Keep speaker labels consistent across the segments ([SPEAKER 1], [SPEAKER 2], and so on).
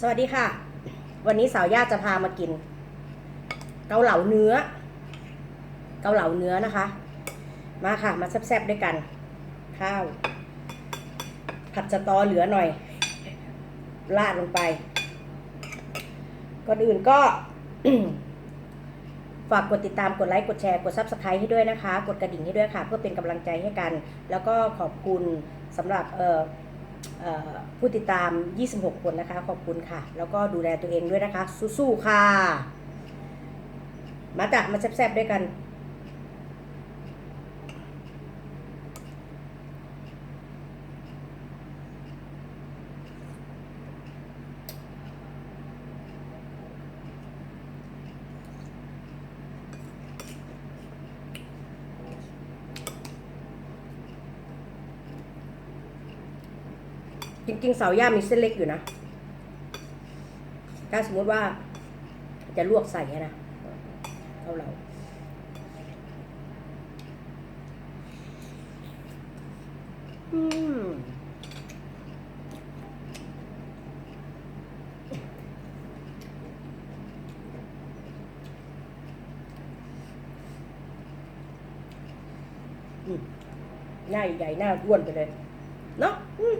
[SPEAKER 1] สวัสดีค่ะ วันนี้สาวย่าจะพามากิน เกาเหลาเนื้อ เกาเหลาเนื้อนะคะ มาค่ะ มาแซ่บๆด้วยกัน ข้าว ผัดสะตอเหลือหน่อยราดลงไป ก่อนอื่นก็ ฝากกดติดตามกดไลค์กดแชร์กด Subscribe ให้ด้วยนะคะ กดกระดิ่งให้ด้วยค่ะ เพื่อเป็นกำลังใจให้กัน แล้วก็ขอบคุณสำหรับเอ่อเอ่อ ผู้ติดตาม 26 คนนะคะ ขอบคุณค่ะ แล้วก็ดูแลตัวเองด้วยนะคะ สู้ๆค่ะ มาจับมาแซ่บๆด้วยกัน จริงๆเสาย่ามีเส้นเล็กอยู่นะ ถ้าสมมติว่าจะลวกใส่อะนะเอาเราอืมอืมหน้าใหญ่ๆหน้าอ้วนไปเลย เนาะอืม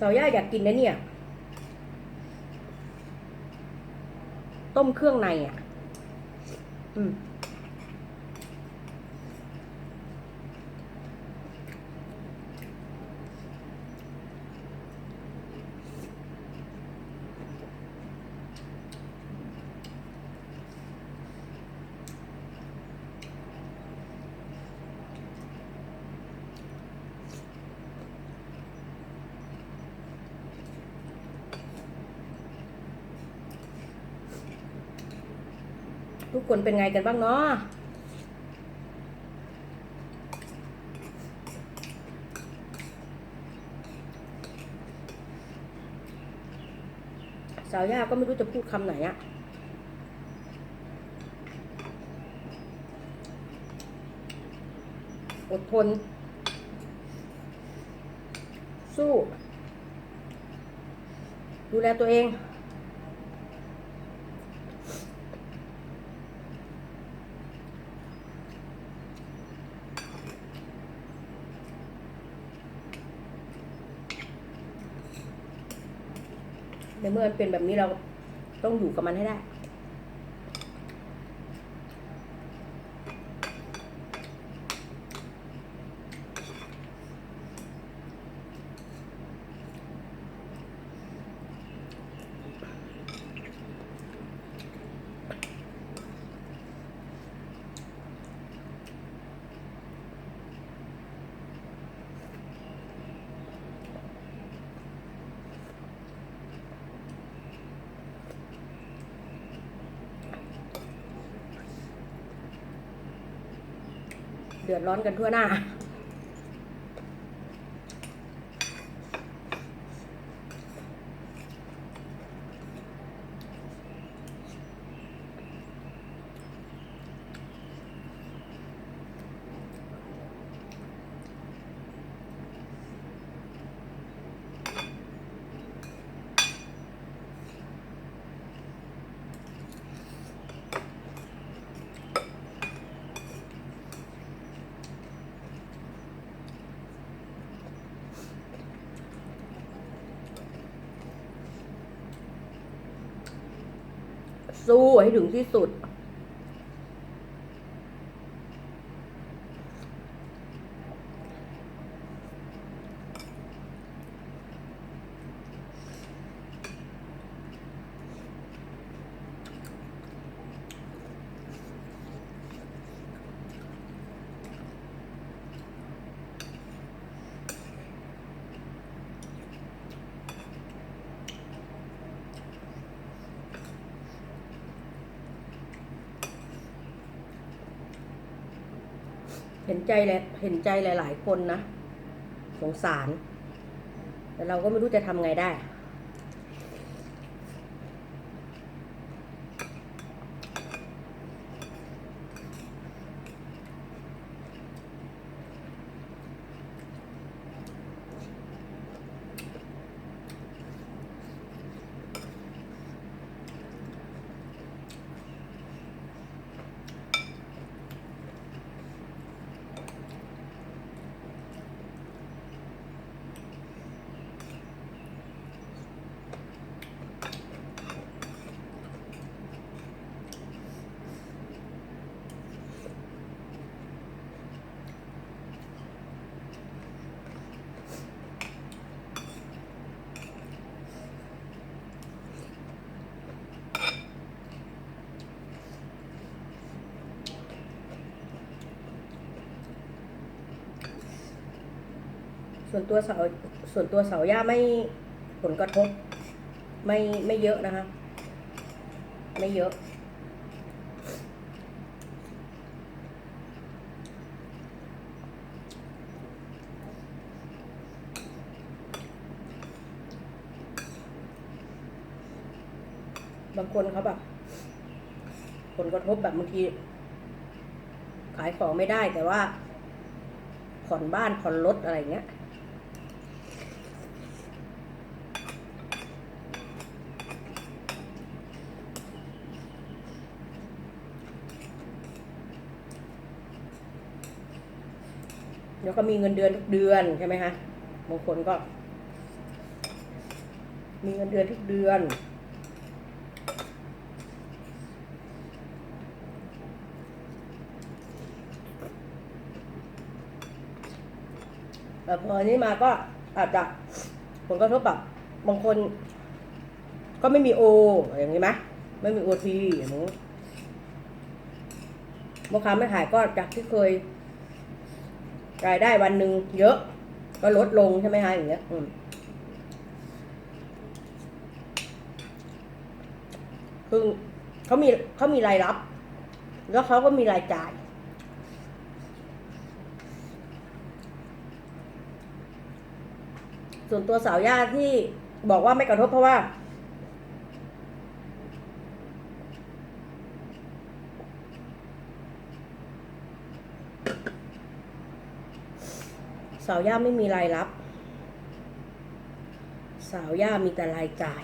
[SPEAKER 1] สาวย่าอยากกินนะเนี่ย ต้มเครื่องในอะ อืม ทุกคนเป็นไงกันบ้างเนาะสาวย่าก็ไม่รู้จะพูดคำไหนอะอดทน สู้ ดูแลตัวเอง ในเมื่อมันเป็นแบบนี้เราต้องอยู่กับมันให้ได้ ดือดร้อนกันทั่วหน้า สู้ให้ถึงที่สุด ห็นใจเลยเห็นใจหลาย ๆ คนนะ สงสาร แต่เราก็ไม่รู้จะทำไงได้ ส่วนตัวเสาส่วนตัวเสาหญ้าไม่ผลกระทบ ไม่ไม่เยอะนะคะ ไม่เยอะบางคนเขาแบบ ผลกระทบแบบบางที ขายของไม่ได้แต่ว่า ผ่อนบ้านผ่อนรถอะไรเงี้ย เดี๋ยวก็มีเงินเดือนทุกเดือนใช่ไหมคะบางคนก็ มีเงินเดือนทุกเดือนแต่พออันนี้มาก็อาจจะผลกระทบแบบบางคน ก็ไม่มีโอ อย่างนี้ไหมไม่มีโอทีอย่างนี้พ่อค้าไม่ขายก็จากที่เคย รายได้วันหนึ่งเยอะ ก็ลดลงใช่ไหมคะอย่างเงี้ยอืมคือเขามีเขามีรายรับ แล้วเขาก็มีรายจ่าย ส่วนตัวสาวย่าที่บอกว่าไม่กระทบเพราะว่า สาวย่าไม่มีรายรับ สาวย่ามีแต่รายจ่าย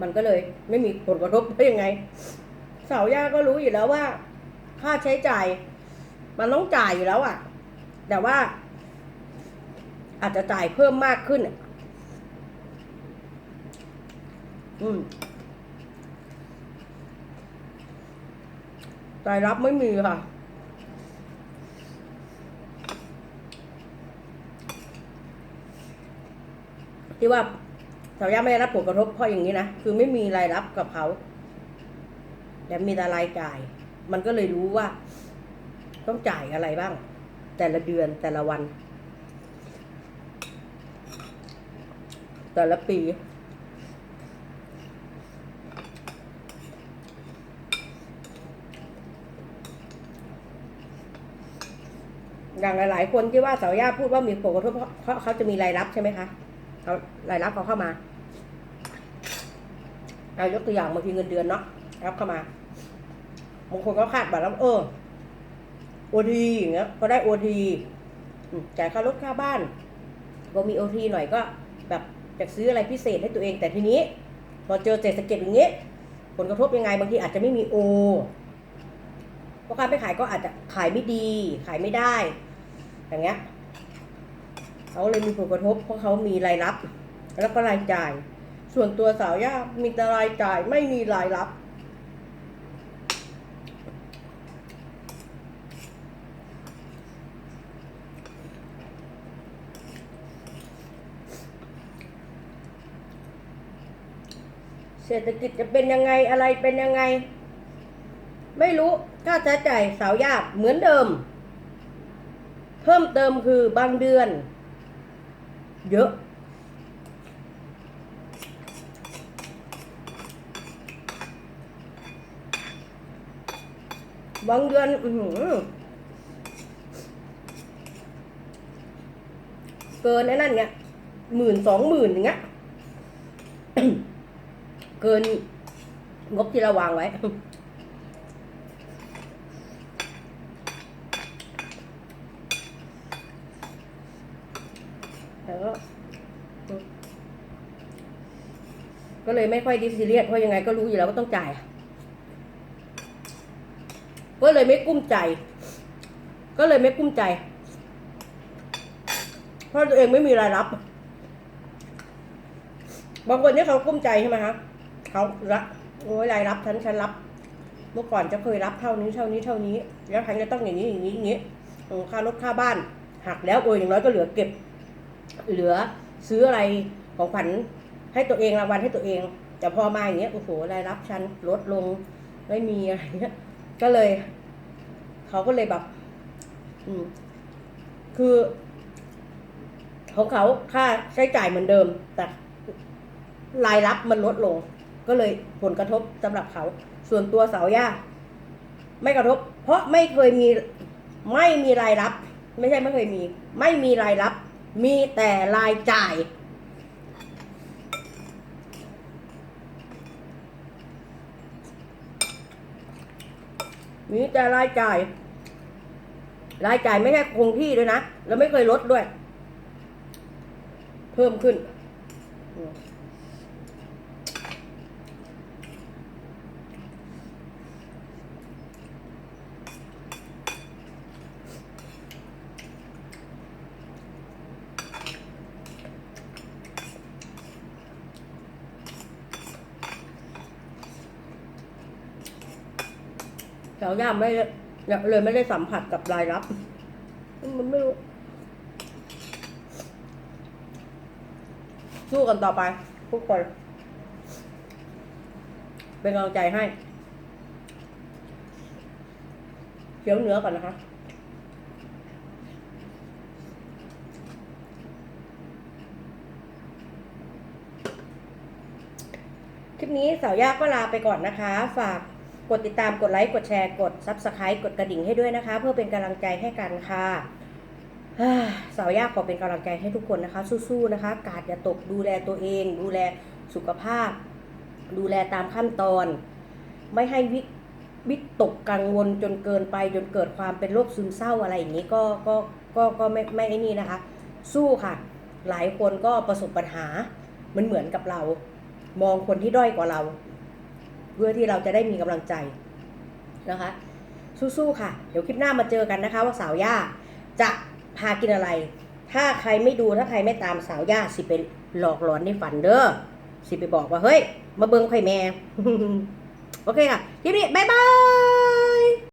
[SPEAKER 1] มันก็เลยไม่มีผลกระทบได้ยังไง สาวย่าก็รู้อยู่แล้วว่า ค่าใช้จ่าย มันต้องจ่ายอยู่แล้วอะ่ะ แต่ว่า อาจจะจ่ายเพิ่มมากขึ้นอะอืมรายรับไม่มีค่ะ ที่ว่า สาวย่าไม่ได้รับผลกระทบเพราะอย่างนี้นะ คือไม่มีรายรับกับเขา แต่มีแต่รายจ่าย มันก็เลยรู้ว่า ต้องจ่ายอะไรบ้าง แต่ละเดือนแต่ละวัน แต่ละปี อย่างหลายๆคนที่ว่าสาวย่าพูดว่ามีผลกระทบเพราะเพราะเขาจะมีรายรับใช่ไหมคะ เขารายรับเขาเข้ามาเอายกตัวอย่างบางทีเงินเดือนเนาะรับเข้ามาบางคนก็คาดบัตรแล้วเออโอทีอย่างเงี้ยก็ได้โอทีจ่ายค่ารถค่าบ้านก็มีโอทีหน่อยก็ แบบอยากซื้ออะไรพิเศษให้ตัวเอง แต่ทีนี้ พอเจอเศรษฐกิจอย่างนี้ยผลกระทบยังไงบางทีอาจจะไม่มีโอเพราะการไปขายก็อาจจะขายไม่ดี ขายไม่ได้ อย่างเงี้ย เขาเลยมีผลกระทบเพราะเขามีรายรับ แล้วก็รายจ่าย ส่วนตัวสาวย่ามีแต่รายจ่ายไม่มีรายรับเศรษฐกิจจะเป็นยังไงอะไรเป็นยังไง ไม่รู้ค่าใช้จ่ายสาวยากเหมือนเดิม เพิ่มเติมคือบางเดือน เยอะ บางเดือนอืเกินไอ้นั่นเนี่ยหมื่นสองหมื่นอย่างเงี้ยเกินงบที่เราวางไว้ แต่ก็ก็เลยไม่ค่อยดิซีเรียสเพราะยังไงก็รู้อยู่แล้วว่าต้องจ่าย ก็เลยไม่กุ้มใจ ก็เลยไม่กุ้มใจ เพราะตัวเองไม่มีรายรับ บางคนที่เขากุ้มใจใช่ไหมคะเขาละโอ้ยรายรับฉันฉันรับ เมื่อก่อนจะเคยรับเท่านี้เท่านี้เท่านี้ แล้วฉันจะต้องอย่างนี้อย่างนี้อย่างนี้ค่ารถค่าบ้านหักแล้วโอ้ยอย่างน้อยก็เหลือเก็บ เหลือซื้ออะไรของขวัญให้ตัวเองรางวัลให้ตัวเอง แต่พอมาอย่างเงี้ยโอ้โหรายรับฉันลดลงไม่มีอะไรเงี้ยก็เลย เขาก็เลยแบบ อืม คือของเขาค่าใช้จ่ายเหมือนเดิม แต่รายรับมันลดลง ก็เลยผลกระทบสำหรับเขา ส่วนตัวเสาย่าไม่กระทบ เพราะไม่เคยมีไม่มีรายรับ ไม่ใช่ไม่เคยมี ไม่มีรายรับ มีแต่รายจ่าย มีแต่รายจ่าย รายจ่ายไม่ใช่คงที่ด้วยนะ แล้วไม่เคยลดด้วย เพิ่มขึ้น แถวย่าไม่เลยไม่ได้สัมผัสกับรายรับ มันไม่รู้สู้กันต่อไป ทุกคน เป็นกำลังใจให้เคี้ยวเนื้อก่อนนะคะคลิปนี้สาวยากก็ลาไปก่อนนะคะ ฝาก กดติดตามกดไลค์กดแชร์กด Subscribe กดกระดิ่งให้ด้วยนะคะ เพื่อเป็นกำลังใจให้กันค่ะสาวยากขอเป็นกำลังใจให้ทุกคนนะคะ สู้ๆนะคะ กาดอย่าตกดูแลตัวเอง ดูแลสุขภาพ ดูแลตามขั้นตอน ไม่ให้วิวิตกกังวลจนเกินไปจนเกิดความเป็นโรคซึมเศร้าอะไรอย่างนี้ก็ก็ก็ก็ไม่ไม่ไอ้นี่นะคะ สู้ค่ะ หลายคนก็ประสบปัญหามันเหมือนกับเรา มองคนที่ด้อยกว่าเรา เพื่อที่เราจะได้มีกำลังใจนะคะ สู้ๆค่ะ เดี๋ยวคลิปหน้ามาเจอกันนะคะ ว่าสาวย่าจะพากินอะไร ถ้าใครไม่ดูถ้าใครไม่ตามสาวย่าสิเป็นหลอกหลอนในฝันเด้อสิไปบอกว่าเฮ้ย มาเบิ้งไข่แม่ โอเคค่ะคลิปนี้บ๊ายบาย